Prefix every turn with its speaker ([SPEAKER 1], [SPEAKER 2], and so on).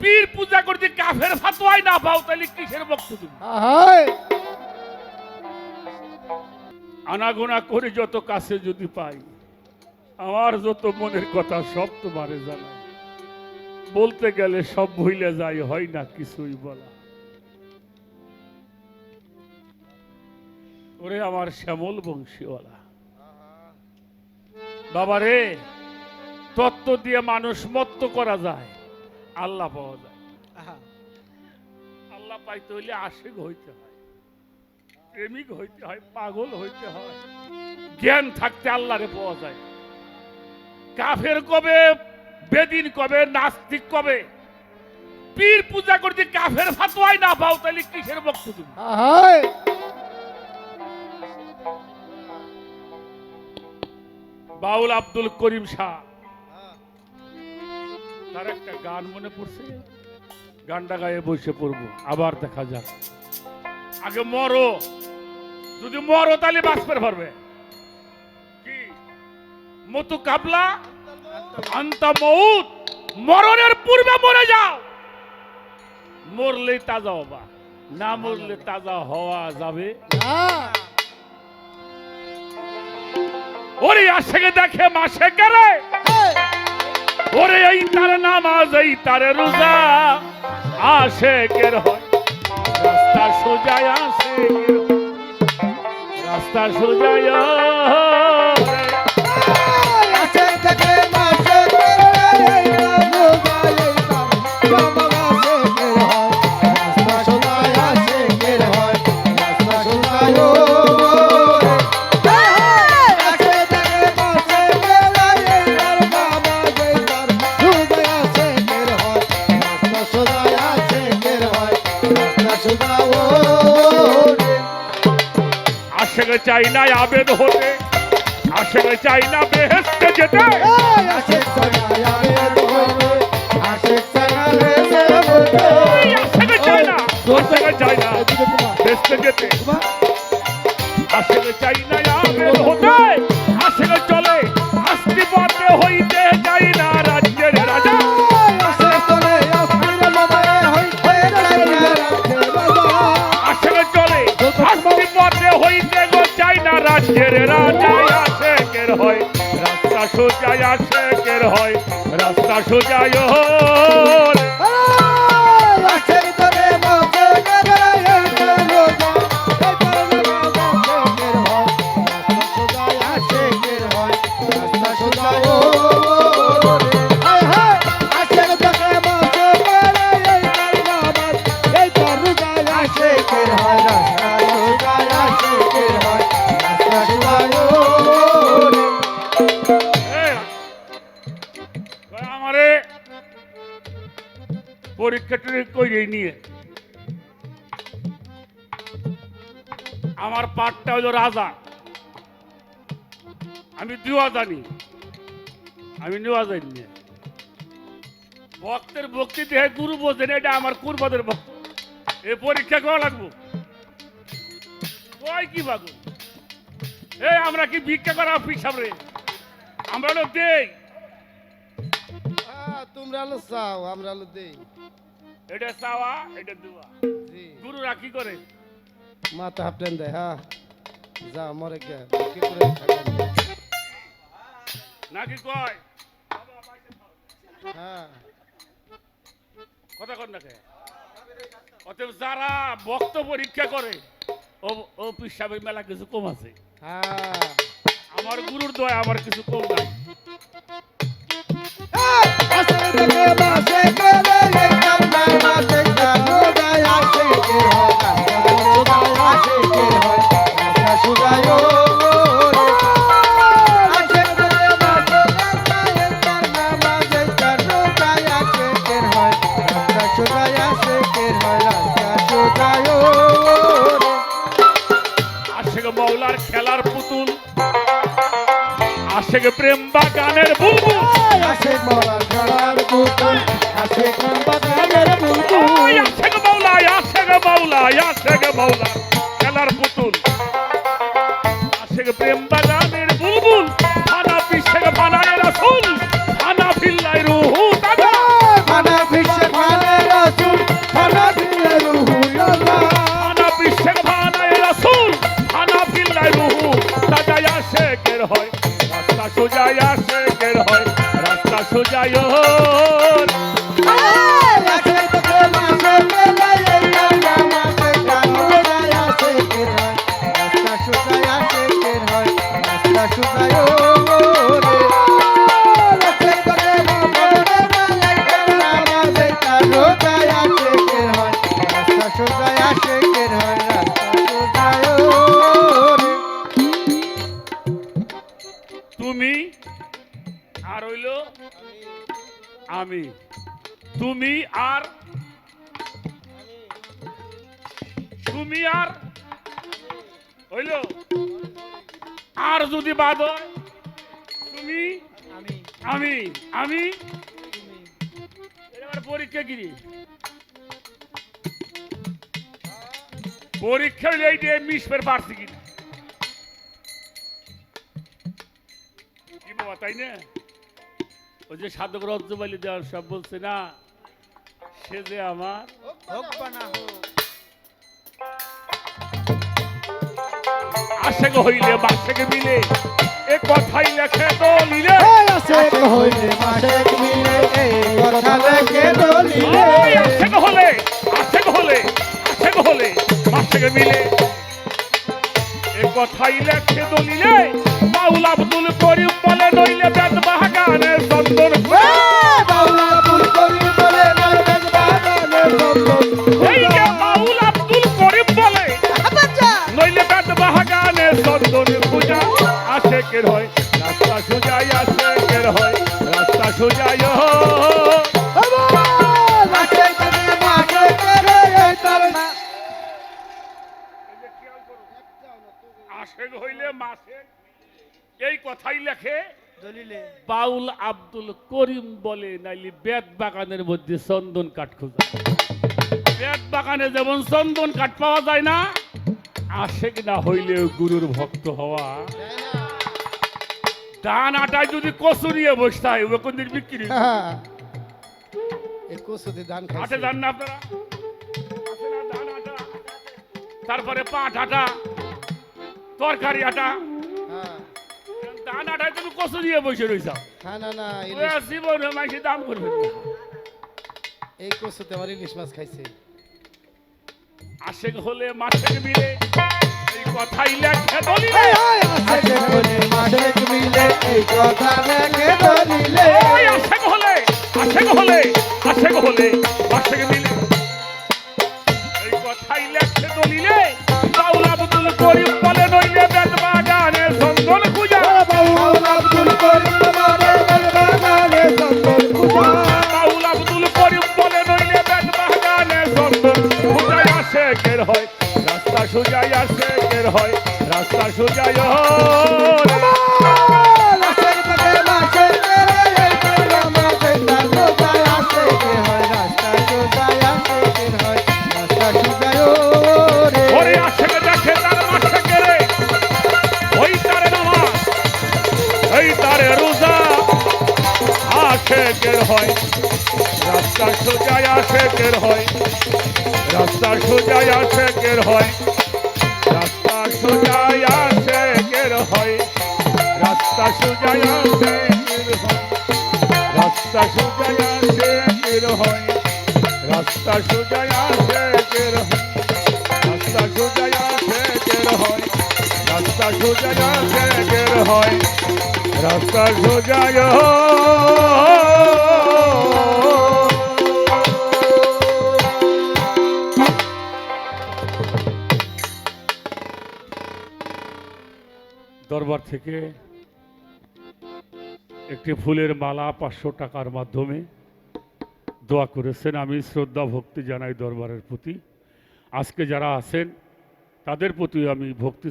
[SPEAKER 1] পীর পূজা করতে কাফের ফাতোয়াই না পাও তাহলে কিসের বক্তব্য তুমি? আনাগোনা করে যত কাছে যদি পাই আমার যত মনের কথা সব তোমারে জানা বলতে গেলে সব ভুলে যাই হয় না কিছুই বলা। ওরে আমার শ্যামল বংশীওয়ালা। বাবারে তত্ত্ব দিয়ে মানুষ মত্ত করা যায়। আল্লাহ পাওয়া যায়। আল্লাহ পাইতে হইলে আশিক হইতে হয় প্রেমিক হইতে হয় পাগল হইতে হয়। জ্ঞান থাকতে আল্লাহরে পাওয়া যায়। কাফের কবে বেদিন কবে নাস্তিক কবে? পীর পূজা করতে কাফের ফাতোয়াই না পাও তাহলে কিসের বক্তব্য তুমি? বাউল আব্দুল করিম শাহ তার একটা গান মনে পড়ছে? গানটা গায়ে বসে পড়ব আবার দেখা যাক। আগে মরো। যদি মরো তাহলে বাঁচতে পারবে কি? মতু কাবলা? আন্তা মৌত মরণের পূর্বে মরে যাও। মরলে তাজা হবা। না মরলে তাজা হওয়া যাবে। ওরে আশেকে দেখে মাসে করে ওরে এই তার নামাজ এই তার রোজা। আশেকের হয়। রাস্তা সোজায় আসে রাস্তা সোজায় আশেকে চাই না আবেদ হতে আশেকে চাই না বেহেস্তে যেতে
[SPEAKER 2] আশেক সানায় আবেদ হইবে আশেক সানারে সে বলতে
[SPEAKER 1] এই চাই না আশেকে চাই না বেহেস্তে যেতে আশেকে চাই না আবেদ হতে। সোজায় আশেকের হয়? রাস্তা সোজায় নিয়ে। আমার পাঠটা হলো রাজা। আমি দুয়া জানি। আমি নেওয়া জানি না। ভক্তের ভক্তি দেহে গুরু বোঝেন, এটা আমার কুরবাদের এ পরীক্ষা করা লাগবো। কয় কি বাবু? এই আমরা কি ভিক্ষা করা পিসাব রে আমরা লোক দেই।
[SPEAKER 2] তোমরা আলো চাও, আমরা আলো দেই।
[SPEAKER 1] এটা চাওয়া এটা দুয়া। রাখি করে?
[SPEAKER 2] মাথা হাফটেন দেয় হ্যাঁ। যা মরে গে কি করে
[SPEAKER 1] নাকি কয়?
[SPEAKER 2] হ্যাঁ।
[SPEAKER 1] কথা কর না কে? অতএব যারা ভক্ত পরীক্ষা করে ও ও পিসাবের মেলা কিছু কম আছে।
[SPEAKER 2] হ্যাঁ।
[SPEAKER 1] আমার গুরুর দয় আমার কিছু কম নাই। আশেক মৌলার খেলার পুতুল আশেক প্রেম বাগানের বুলবুল।
[SPEAKER 2] আসে মরার গলার পুতুল আসে কোন বাগানের
[SPEAKER 1] আশেক মৌলা আশেক মৌলা আশেক মৌলা খেলার পুতুল। আশেক প্রেম
[SPEAKER 2] সোজায় আশেকের হয়। রাস্তা
[SPEAKER 1] সোজায় আমি তুমি আর তুমি আর হইল? আর যদি বাদ হয় তুমি আমি। আমি এবার পরীক্ষা কি পরীক্ষা হইলে এইটা মিশপের পারছি কিনা? কি বাবা তাই না? ওই যে সাধক রজ্জবালি দেওয়ার সব বলছে না সে যে আমার
[SPEAKER 2] হোক বা না হোক
[SPEAKER 1] আশেক হইলে বাসেকে মিলে এ কথাই লেখে দলিলে।
[SPEAKER 2] আসে হইলে মিলে এই কথা লেখে দলিলে।
[SPEAKER 1] আশেক হলে আশেক হলে আশেক হলে বাসেকে মিলে। এ কথাই লেখে দলিলে। বাউল আব্দুল করিম বলে নইলে বেদ বাগানে চন্দন।
[SPEAKER 2] বাউলা ফুল করি বলে নরবেদ বাগানে চন্দন।
[SPEAKER 1] এই যে বাউল আব্দুল করিম বলে নইলে বেদ বাগানে চন্দন পূজা। আশেকের হয় রাস্তা সুজাই আশেকের হয় রাস্তা সুজাই হয় আশেক হইলে মাসে এই কথাই লেখে
[SPEAKER 2] দলিলে।
[SPEAKER 1] বাউল আব্দুল করিম বলে নাইলে বেত বাগানের মধ্যে চন্দন কাঠ খোঁজা। বেত বাগানে যেমন চন্দন কাঠ পাওয়া যায় না আশেক না হইলেও গুরুর ভক্ত হওয়া। ধান আটায় যদি কচু নিয়ে বসতে হয় ওই কোন দিন বিক্রি আটে ধান না আপনারা? তারপরে পাট আটা। তরকারি আটা।
[SPEAKER 2] হ্যাঁ।
[SPEAKER 1] আটায় তুমি কচু নিয়ে বসে রয়েছ
[SPEAKER 2] হ্যাঁ না না
[SPEAKER 1] জীবনে মাইসে দাম করবে।
[SPEAKER 2] এই কসুতে আমার ইলিশ মাছ খাইছে।
[SPEAKER 1] আশেক হলে মাসেক মিলে এই কথাই লেখে দলিলে।
[SPEAKER 2] আসে হলে মাসে মিলে এই কথা লেখে দলিলে।
[SPEAKER 1] আশেক হলে আশেক হলে আশেক হলে মাসেক মিলে। এই কথাই লেখে দলিলে। বাউল আব্দুল করিম আশেকের হয়। রাস্তা সোজায় আশেকের হয়। রাস্তা সোজায় আশেকের হয়। রাস্তা সোজায় আশেকের হয়। রাস্তা সোজায় আশেকের হয়। রাস্তা সোজায় আশেকের হয়। রাস্তা সোজায় আশেকের হয়। রাস্তা সোজা শেখের হয়। রাস্তা সোজা শেখের হয়। রাস্তা সোজা দরবার থেকে একটি ফুলের মালা পাঁচশো টাকার মাধ্যমে দোয়া করেছেন। আমি শ্রদ্ধা, ভক্তি জানাই দরবারের প্রতি। আজকে যারা আছেন, তাদের প্রতি আমি ভক্তি